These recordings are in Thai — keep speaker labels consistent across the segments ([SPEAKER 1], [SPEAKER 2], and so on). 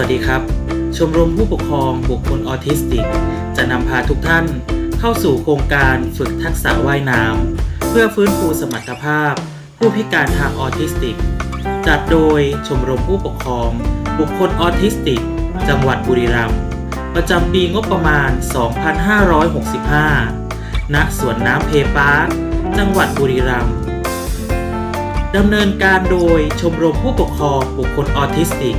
[SPEAKER 1] วัสดีครับ ชมรมผู้ปกครองบุคคลออทิสติก จะนำพาทุกท่านเข้าสู่โครงการฝึกทักษะว่ายน้ำเพื่อฟื้นฟูสมรรถภาพ ผู้พิการทางออทิสติก จัดโดยชมรมผู้ปกครอง บุคคลออทิสติก จังหวัดบุรีรัมย์ประจำปีงบประมาณ 2565 ณ สวนน้ำเพปาร์คจังหวัดบุรีรัมย์ดำเนินการโดยชมรมผู้ปกครองบุคคลออทิสติก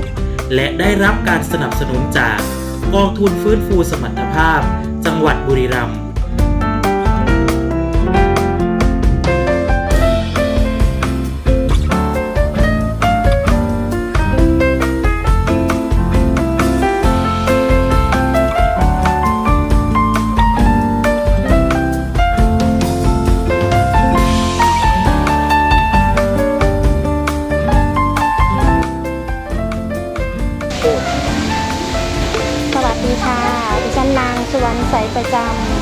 [SPEAKER 1] และได้รับการสนับสนุนจากกองทุนฟื้นฟูสมรรถภาพ จังหวัดบุรีรัมย์
[SPEAKER 2] สุวรรณใสประจ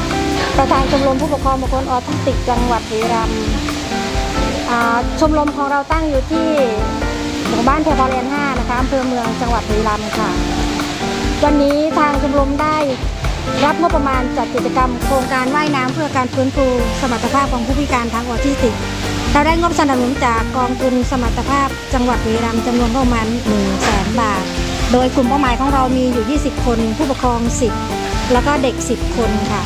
[SPEAKER 2] ำประธานชมรมผู้ปกครองบุคคลออทิสติกจังหวัดบุรีรัมย์ชมรมของเราตั้งอยู่ที่หมู่บ้านเทพอเรียน5นะคะอำเภอเมืองจังหวัดบุรีรัมย์ค่ะ วันนี้ทางชมรมได้รับงบประมาณจัดกิจกรรมโครงการว่ายน้ำเพื่อการฟื้นฟูสมรรถภาพของผู้พิการทางออทิสติก เราได้งบสนับสนุนจากกองทุนสมรรถภาพจังหวัดบุรีรัมย์จำนวนประมาณ1 0 0 0 0แสนบาท โดยกลุ่มเป้าหมายของเรามีอยู่ 20 คน ผู้ปกครอง 10 แล้วก็เด็ก 10 คนค่ะ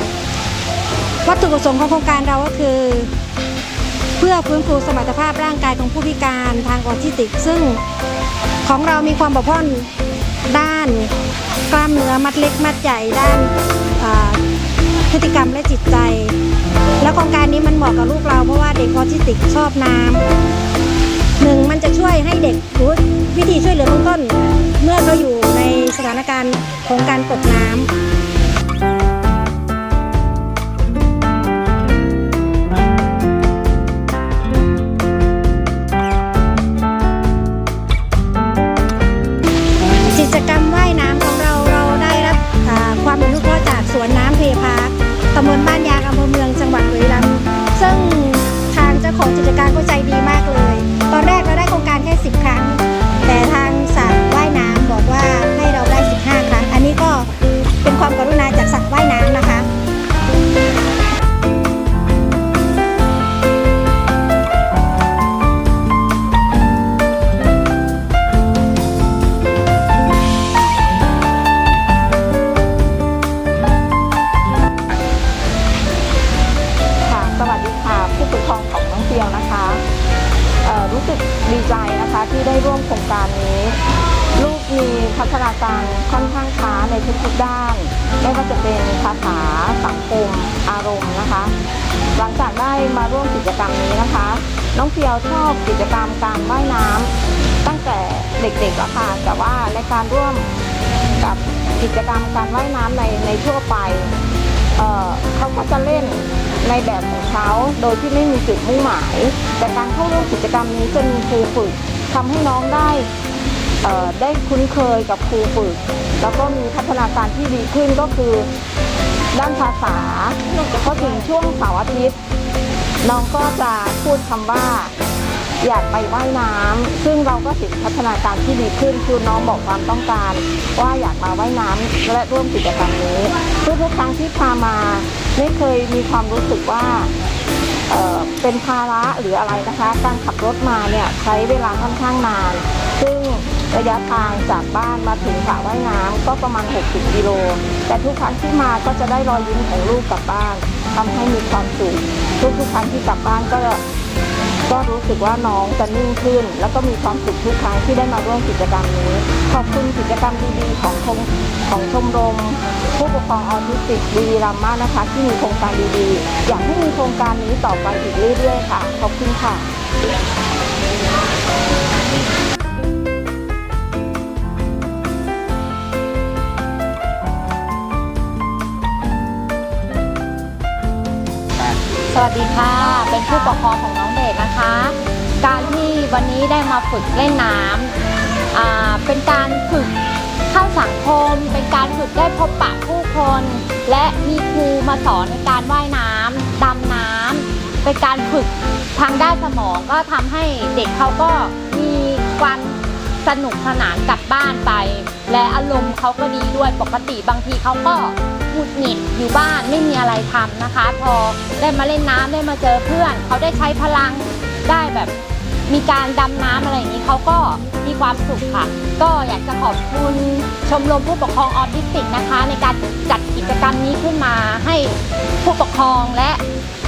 [SPEAKER 2] วัตถุประสงค์ของโครงการเราก็คือ เพื่อฟื้นฟูสมรรถภาพร่างกายของผู้พิการทางออทิสติก ซึ่งของเรามีความบกพร่องด้านกล้ามเนื้อมัดเล็กมัดใหญ่ด้านพฤติกรรมและจิตใจ แล้วโครงการนี้มันเหมาะกับลูกเราเพราะว่าเด็กออทิสติกชอบน้ำหนึ่งมันจะช่วยให้เด็กรู้วิธีช่วยเหลือเบื้องต้น เมื่อเขาอยู่ในสถานการณ์ของการตกน้ำ ค่อนข้าง
[SPEAKER 3] ช้าในทุกๆด้าน ไม่ว่าจะเป็นภาษาสังคมอารมณ์นะคะ หลังจากได้มาร่วมกิจกรรมนี้นะคะ น้องเปียวชอบกิจกรรมการว่ายน้ำตั้งแต่เด็กๆแล้วค่ะแต่ว่าในการร่วมกับกิจกรรมการว่ายน้ำในในทั่วไปเเขาก็จะเล่นในแบบของเขาโดยที่ไม่มีจุดมุ่งหมาย แต่การเข้าร่วมกิจกรรมนี้จะมีครูฝึกทำให้น้องได้ ได้คุ้นเคยกับครูฝึก แล้วก็มีพัฒนาการที่ดีขึ้นก็คือด้านภาษาพอถึงช่วงเสาร์อาทิตย์น้องก็จะพูดคำว่าอยากไปว่ายน้ำซึ่งเราก็เห็นพัฒนาการที่ดีขึ้นคือน้องบอกความต้องการ ว่าอยากมาว่ายน้ำและร่วมกิจกรรมนี้ทุกทุกๆครั้งที่พามาไม่เคยมีความรู้สึกว่าเเป็นภาระหรืออะไรนะคะ การขับรถมาเนี่ยใช้เวลาค่อนข้างนาน ซึ่ง ระยะทางจากบ้านมาถึงสระว่ายน้ำก็ประมาณ 60 กิโล แต่ทุกครั้งที่มาก็จะได้รอยยิ้มของลูกกลับบ้านทำให้มีความสุขทุกๆครั้งที่กลับบ้านก็ก็รู้สึกว่าน้องจะนิ่งขึ้น แล้วก็มีความสุขทุกครั้งที่ได้มาร่วมกิจกรรมนี้ ขอบคุณกิจกรรมดีๆของของชมรม ผู้ปกครองออทิสติกบุรีรัมย์มากนะคะ ที่มีโครงการดีๆ อยากให้มีโครงการนี้ต่อไปอีกเรื่อยๆค่ะ ขอบคุณค่ะ
[SPEAKER 4] สวัสดีค่ะ เป็นผู้ปกครองของน้องเด็กนะคะ การที่วันนี้ได้มาฝึกเล่นน้ำเป็นการฝึกเข้าสังคม เป็นการฝึกได้พบปะผู้คน และมีครูมาสอนในการว่ายน้ำดำน้ำเป็นการฝึกทางด้านสมองก็ทำให้เด็กเขาก็มีความสนุกสนานกลับบ้านไป และอารมณ์เขาก็ดีด้วยปกติบางทีเขาก็หงุดหงิด อยู่บ้านไม่มีอะไรทำนะคะ พอได้มาเล่นน้ำได้มาเจอเพื่อน เขาได้ใช้พลังได้แบบมีการดำน้ำอะไรอย่างนี้เขาก็มีความสุขค่ะ ก็อยากจะขอบคุณชมรมผู้ปกครองออทิสติกนะคะ ในการจัดกิจกรรมนี้ขึ้นมาให้ผู้ปกครองและ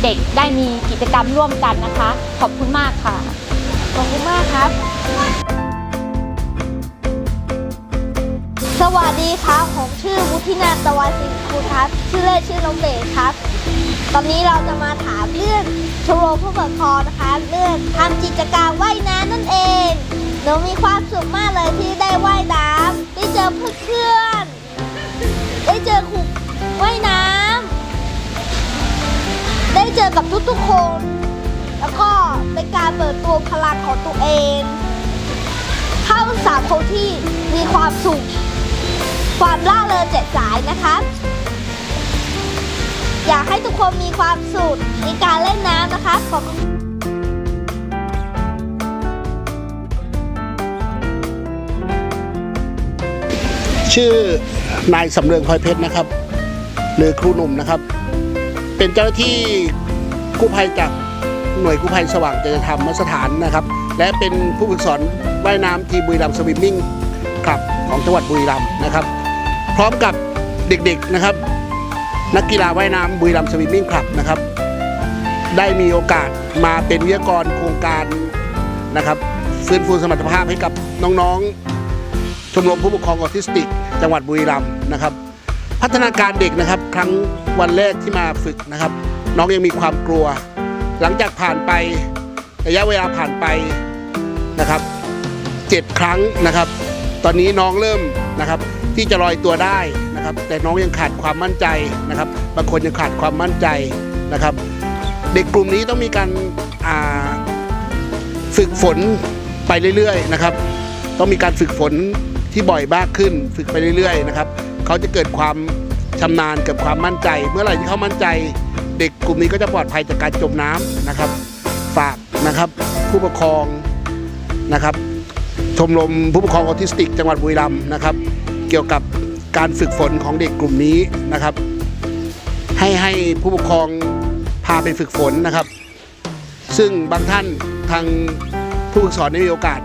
[SPEAKER 4] เด็กได้มีกิจกรรมร่วมกันนะคะ ขอบคุณมากค่ะ
[SPEAKER 5] ขอบคุณมากครับ สวัสดีครับ ผมชื่อมุทินันตะวันสิงคูครับ ชื่อเล่นชื่อน้องเบสครับ ตอนนี้เราจะมาถามเรื่องชมรมผู้ปกครองนะคะเรื่องทำกิจกรรมว่ายน้ำนั่นเองหนูมีความสุขมากเลยที่ได้ว่ายน้ำได้เจอเพื่อนๆได้เจอครูว่ายน้ำได้เจอกับทุกๆคน แล้วก็เป็นการเปิดตัวพลังของตัวเอง เข้าสังคมที่มีความสุข ความล่าเริงแจ่มใสนะครับอยากให้ทุกคนมีความสุขในการเล่นน้ำนะคะ ขอบคุณ
[SPEAKER 6] ชื่อนายสำเริงพลอยเพชรนะครับ หรือครูหนุ่มนะครับ เป็นเจ้าหน้าที่กู้ภัยจากหน่วยกู้ภัยสว่างจริยธรรมสถานนะครับ และเป็นผู้ฝึกสอนว่ายน้ำทีมบุรีรัมย์สวิมมิ่งคลับของจังหวัดบุรีรัมย์นะครับ พร้อมกับเด็กๆนะครับ นักกีฬาว่ายน้ำบุรีรัมย์สวิมมิ่งคลับนะครับ ได้มีโอกาสมาเป็นวิทยากรโครงการนะครับฟื้นฟูสมรรถภาพให้กับน้องๆ ชมรมผู้ปกครองออทิสติก จังหวัดบุรีรัมย์นะครับ พัฒนาการเด็กนะครับ ครั้งวันแรกที่มาฝึกนะครับ น้องยังมีความกลัว หลังจากผ่านไประยะเวลาผ่านไปนะครับเจ็ดครั้งนะครับ ตอนนี้น้องเริ่มนะครับ ที่จะลอยตัวได้นะครับแต่น้องยังขาดความมั่นใจนะครับบางคนยังขาดความมั่นใจนะครับ เด็กกลุ่มนี้ต้องมีการฝึกฝนไปเรื่อยๆนะครับ ต้องมีการฝึกฝนที่บ่อยมากขึ้น ฝึกไปเรื่อยๆนะครับเขาจะเกิดความชำนาญเกิดความมั่นใจ เมื่อไหร่ที่เขามั่นใจ เด็กกลุ่มนี้ก็จะปลอดภัยจากการจมน้ำนะครับ ฝากนะครับผู้ปกครองนะครับชมรมผู้ปกครองออทิสติก จังหวัดบุรีรัมย์นะครับ กี่ยวกับการฝึกฝนของเด็กกลุ่มนี้นะครับ ให้ให้ผู้ปกครองพาไปฝึกฝนนะครับ ซึ่งบางท่านทางผู้ฝึกสอนได้มีโอกาส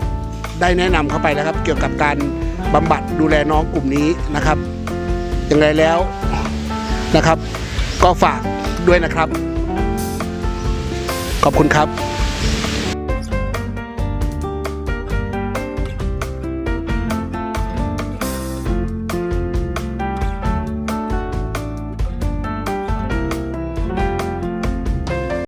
[SPEAKER 6] ได้แนะนำเข้าไปแล้วครับ เกี่ยวกับการบำบัดดูแลน้องกลุ่มนี้นะครับ อย่างไรแล้วนะครับ ก็ฝากด้วยนะครับ ขอบคุณครับ